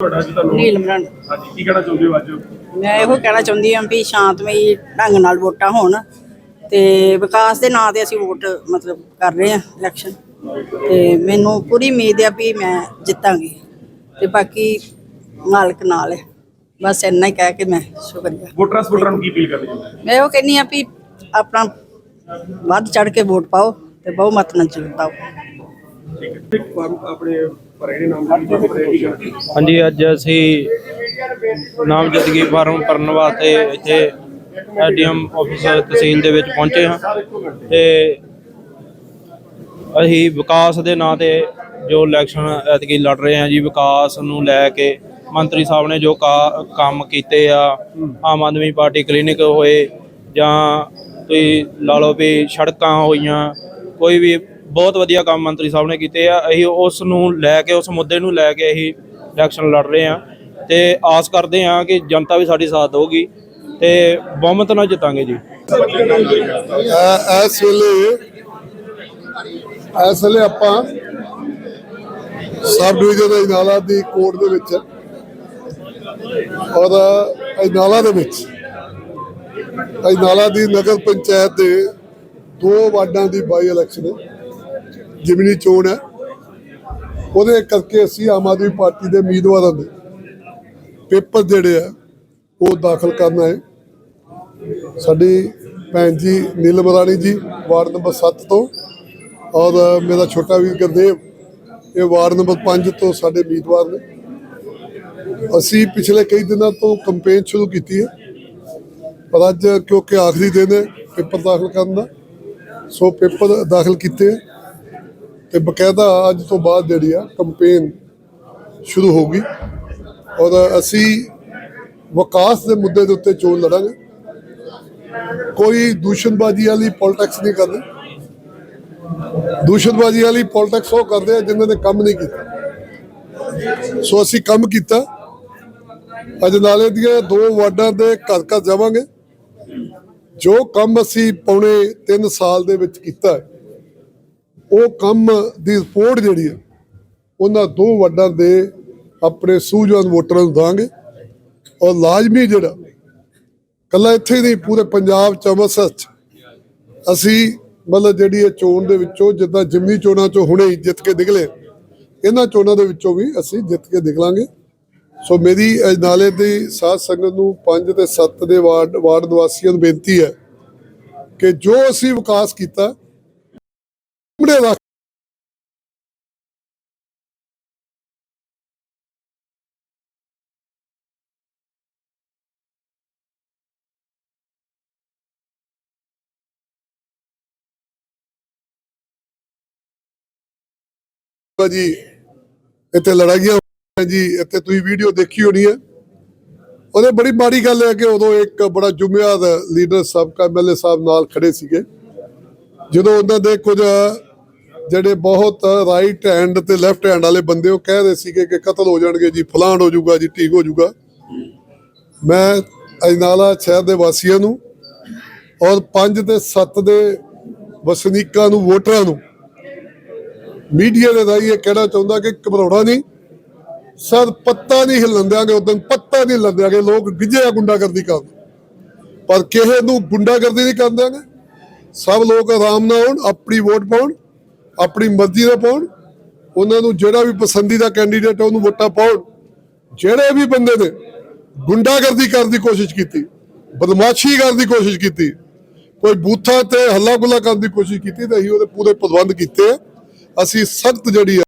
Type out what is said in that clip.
ਤੁਹਾਡਾ ਜੀ ਤੁਹਾਨੂੰ? ਨੀਲਮਰਨ ਹਾਂਜੀ ਕੀ ਕਹਿਣਾ ਚਾਹੁੰਦੇ ਹੋ ਅੱਜ? ਮੈਂ ਇਹੋ ਕਹਿਣਾ ਚਾਹੁੰਦੀ ਹਾਂ ਵੀ ਸ਼ਾਂਤਮਈ ਢੰਗ ਨਾਲ ਵੋਟਾਂ ਹੋਣ ਤੇ ਵਿਕਾਸ ਦੇ ਨਾਂ ਤੇ ਅਸੀਂ ਵੋਟ ਮਤਲਬ ਕਰ ਰਹੇ ਹਾਂ ਇਲੈਕਸ਼ਨ ਤੇ ਮੈਨੂੰ ਪੂਰੀ ਉਮੀਦ ਹੈ ਵੀ ਮੈਂ ਜਿੱਤਾਂਗੀ ਤੇ ਬਾਕੀ ਮਾਲਕ ਨਾਲ ਹੈ। ਬਸ ਇੰਨਾ ਹੀ ਕਹਿ ਕੇ ਮੈਂ ਸ਼ੁਕਰੀਆ। ਵੋਟਰਾਂ ਸਪੋਰਟਰਾਂ ਨੂੰ ਕੀ ਅਪੀਲ ਕਰਨੀ ਚਾਹੁੰਦੇ ਮੈਂ ਉਹ ਕਹਿੰਦੀ ਹਾਂ ਵੀ ਆਪਣਾ ਵੱਧ ਚੜ ਕੇ ਵੋਟ ਪਾਓ ਤੇ ਬਹੁਮਤ ਨਾਲ ਜਿਤਾਓ ਠੀਕ ਹੈ। ਆਪਣੇ ਹਾਂਜੀ, ਅੱਜ ਅਸੀਂ ਨਾਮਜ਼ਦਗੀ ਫਾਰਮ ਭਰਨ ਵਾਸਤੇ ਇੱਥੇ ਐਡੀਐਮ ਆਫਿਸਰ ਤਹਿਸੀਲ ਦੇ ਵਿੱਚ ਪਹੁੰਚੇ ਹਾਂ ਤੇ ਅਸੀਂ ਵਿਕਾਸ ਦੇ ਨਾਂ ਤੇ ਜੋ ਇਲੈਕਸ਼ਨ ਐਤਕੀ ਲੜ ਰਹੇ ਹਾਂ ਜੀ, ਵਿਕਾਸ ਨੂੰ ਲੈ ਕੇ ਮੰਤਰੀ ਸਾਹਿਬ ਨੇ ਜੋ ਕਾ- ਕੰਮ ਕੀਤੇ ਆ, ਆਮ ਆਦਮੀ ਪਾਰਟੀ ਕਲੀਨਿਕ ਹੋਏ ਜਾਂ ਤੁਸੀਂ ਲਾ ਲਓ ਵੀ ਸੜਕਾਂ ਹੋਈਆਂ, ਕੋਈ ਵੀ ਬਹੁਤ ਵਧੀਆ ਕੰਮ ਮੰਤਰੀ ਸਾਹਿਬ ਨੇ ਕੀਤੇ ਆ। ਅਸੀਂ ਉਸ ਨੂੰ ਲੈ ਕੇ, ਉਸ ਮੁੱਦੇ ਨੂੰ ਲੈ ਕੇ ਅਸੀਂ ਇਲੈਕਸ਼ਨ ਲੜ ਰਹੇ ਹਾਂ ਤੇ ਆਸ ਕਰਦੇ ਹਾਂ ਕਿ ਜਨਤਾ ਵੀ ਸਾਡੀ ਸਾਥ ਦੇਊਗੀ ਤੇ ਬਹੁਮਤ ਨਾਲ ਜਿੱਤਾਂਗੇ ਜੀ। ਇਸ ਵੇਲੇ ਇਸ ਵੇਲੇ ਆਪਾਂ ਸਬ ਡਿਵੀਜ਼ਨ ਅਜਨਾਲਾ ਦੀ ਕੋਰਟ ਦੇ ਵਿੱਚ ਔਰ ਅਜਨਾਲਾ ਦੇ ਵਿੱਚ ਅਜਨਾਲਾ ਦੀ ਨਗਰ ਪੰਚਾਇਤ ਦੇ ਦੋ ਵਾਰਡਾਂ ਦੀ ਬਾਈ ਇਲੈਕਸ਼ਨ ਹੈ। ਜਿਮਨੀ ਚੋਣ ਹੈ। ਉਹਦੇ ਕਰਕੇ ਅਸੀਂ ਆਮ ਆਦਮੀ ਪਾਰਟੀ ਦੇ ਉਮੀਦਵਾਰਾਂ ਦੇ ਪੇਪਰ ਜਿਹੜੇ ਆ, ਉਹ ਦਾਖਲ ਕਰਨਾ ਹੈ ਸਾਡੀ ਭੈਣ ਜੀ ਨੀਲਮ ਰਾਣੀ ਜੀ, ਵਾਰਡ ਨੰਬਰ 7 ਤੋਂ ਔਰ ਮੇਰਾ ਛੋਟਾ ਵੀਰ ਗੁਰਦੇਵ, ਇਹ ਵਾਰਡ ਨੰਬਰ 5 ਤੋਂ ਸਾਡੇ ਉਮੀਦਵਾਰ ਨੇ। ਅਸੀਂ ਪਿਛਲੇ ਕਈ ਦਿਨਾਂ ਤੋਂ ਕੰਪੇਨ ਸ਼ੁਰੂ ਕੀਤੀ ਹੈ। ਪਰ ਅੱਜ ਕਿਉਂਕਿ ਆਖਰੀ ਦਿਨ ਹੈ ਪੇਪਰ ਦਾਖਲ ਕਰਨ ਦਾ, ਸੋ ਪੇਪਰ ਦਾਖਲ ਕੀਤੇ ਤੇ ਬਕਾਇਦਾ ਅੱਜ ਤੋਂ ਬਾਅਦ ਜਿਹੜੀ ਆ ਕੰਪੇਨ ਸ਼ੁਰੂ ਹੋਊਗੀ। ਔਰ ਅਸੀਂ ਵਿਕਾਸ ਦੇ ਮੁੱਦੇ ਦੇ ਉੱਤੇ ਚੋਣ ਲੜਾਂਗੇ। ਕੋਈ ਦੂਸ਼ਣਬਾਜ਼ੀ ਵਾਲੀ ਪੋਲਿਟਿਕਸ ਨਹੀਂ ਕਰਦੇ। ਦੂਸ਼ਣਬਾਜ਼ੀ ਵਾਲੀ ਪੋਲਿਟਿਕਸ ਉਹ ਕਰਦੇ ਆ ਜਿਨ੍ਹਾਂ ਨੇ ਕੰਮ ਨਹੀਂ ਕੀਤਾ। ਸੋ ਅਸੀਂ ਕੰਮ ਕੀਤਾ। ਅਜਨਾਲੇ ਦੀਆਂ ਦੋ ਵਾਰਡਾਂ ਦੇ ਘਰ ਘਰ ਜਾਵਾਂਗੇ। ਜੋ ਕੰਮ ਅਸੀਂ ਪੌਣੇ 3 ਸਾਲ ਦੇ ਵਿੱਚ ਕੀਤਾ ਹੈ ਉਹ ਕੰਮ ਦੀ ਰਿਪੋਰਟ ਜਿਹੜੀ ਹੈ, ਉਹਨਾਂ ਦੋ ਵਾਰਡਾਂ ਦੇ ਆਪਣੇ ਸੂਝਵਾਨ ਵੋਟਰਾਂ ਨੂੰ ਦਾਂਗੇ। ਔਰ ਲਾਜ਼ਮੀ ਜਿਹੜਾ, ਕੱਲਾ ਇੱਥੇ ਹੀ ਨਹੀਂ, ਪੂਰੇ ਪੰਜਾਬ ਚ ਅੰਮ੍ਰਿਤਸਰ ਚ। ਅਸੀਂ ਮਤਲਬ ਜਿਹੜੀ ਇਹ ਚੋਣ ਦੇ ਵਿੱਚੋਂ, ਜਿੱਦਾਂ ਜਿਮਨੀ ਚੋਣਾਂ ਚੋਂ ਹੁਣੇ ਜਿੱਤ ਕੇ ਨਿਕਲੇ, ਇਹਨਾਂ ਚੋਣਾਂ ਦੇ ਵਿੱਚੋਂ ਵੀ ਅਸੀਂ ਜਿੱਤ ਕੇ ਨਿਕਲਾਂਗੇ। ਸੋ ਮੇਰੀ ਅਜਨਾਲੇ ਦੀ ਸਾਧ ਸੰਗਤ ਨੂੰ 5 ਤੇ 7 ਦੇ ਵਾਰਡ ਵਾਰਡ ਨਿਵਾਸੀਆਂ ਨੂੰ ਬੇਨਤੀ ਹੈ ਕਿ ਜੋ ਅਸੀਂ ਵਿਕਾਸ ਕੀਤਾ ਸਾਹਮਣੇ ਜੀ ਇੱਥੇ ਲੜਾਈਆਂ ਹੋਈਆਂ ਜੀ, ਇੱਥੇ ਤੁਸੀਂ ਵੀਡੀਓ ਦੇਖੀ ਹੋਣੀ ਹੈ। ਉਹਦੇ ਬੜੀ ਮਾੜੀ ਗੱਲ ਹੈ ਕਿ ਉਦੋਂ ਇੱਕ ਬੜਾ ਜੁਮਿਆਦ ਲੀਡਰ ਸਾਬਕਾ ਐਮਐਲਏ ਸਾਹਿਬ ਨਾਲ ਖੜੇ ਸੀਗੇ। ਜਦੋਂ ਉਹਨਾਂ ਦੇ ਕੁਝ ਜਿਹੜੇ ਬਹੁਤ ਰਾਈਟ ਹੈਂਡ ਤੇ ਲੈਫਟ ਹੈਂਡ ਵਾਲੇ ਬੰਦੇ, ਉਹ ਕਹਿ ਰਹੇ ਸੀਗੇ ਕਿ ਕਤਲ ਹੋ ਜਾਣਗੇ ਜੀ, ਫਲਾਣ ਹੋ ਜਾਊਗਾ ਜੀ, ਠੀਕ ਹੋ ਜਾਊਗਾ। ਮੈਂ ਅਜਨਾਲਾ ਸ਼ਹਿਰ ਦੇ ਵਾਸੀਆਂ ਨੂੰ ਔਰ 5 ਤੇ 7 ਦੇ ਵਸਨੀਕਾਂ ਨੂੰ, ਵੋਟਰਾਂ ਨੂੰ ਮੀਡੀਆ ਦੇ ਰਾਹੀਂ ਇਹ ਕਹਿਣਾ ਚਾਹੁੰਦਾ ਕਿ ਘਬਰਾਉਣਾ ਨਹੀਂ। ਸਰ, ਪੱਤਾ ਨਹੀਂ ਹਿੱਲਣ ਦਿਆਂਗੇ ਉਦੋਂ ਪੱਤਾ ਨਹੀਂ ਹਿੱਲਣ ਦਿਆਂਗੇ, ਲੋਕ ਗਿੱਜਿਆ ਗੁੰਡਾਗਰਦੀ ਕਰਦੇ ਪਰ ਕਿਸੇ ਨੂੰ ਗੁੰਡਾਗਰਦੀ ਨਹੀਂ ਕਰਨ ਦਿਆਂਗੇ। ਸਭ ਲੋਕ ਆਰਾਮ ਨਾਲ ਆਉਣ, ਆਪਣੀ ਵੋਟ ਪਾਉਣ। ਆਪਣੀ ਮਰਜ਼ੀ ਨਾਲ ਪਾਉਣ, ਉਹਨਾਂ ਨੂੰ ਜਿਹੜਾ ਵੀ ਪਸੰਦੀਦਾ ਕੈਂਡੀਡੇਟ ਹੈ ਉਹਨੂੰ ਵੋਟਾਂ ਪਾਉਣ ਜਿਹੜੇ ਵੀ ਬੰਦੇ ਨੇ ਗੁੰਡਾਗਰਦੀ ਕਰਨ ਦੀ ਕੋਸ਼ਿਸ਼ ਕੀਤੀ, ਬਦਮਾਸ਼ੀ ਕਰਨ ਦੀ ਕੋਸ਼ਿਸ਼ ਕੀਤੀ, ਕੋਈ ਬੂਥਾਂ ਤੇ ਹੱਲਾ ਗੁੱਲਾ ਕਰਨ ਦੀ ਕੋਸ਼ਿਸ਼ ਕੀਤੀ, ਤਾਂ ਅਸੀਂ ਉਹਦੇ ਪੂਰੇ ਪ੍ਰਬੰਧ ਕੀਤੇ ਆ। ਅਸੀਂ ਸਖਤ ਜਿਹੜੀ ਆ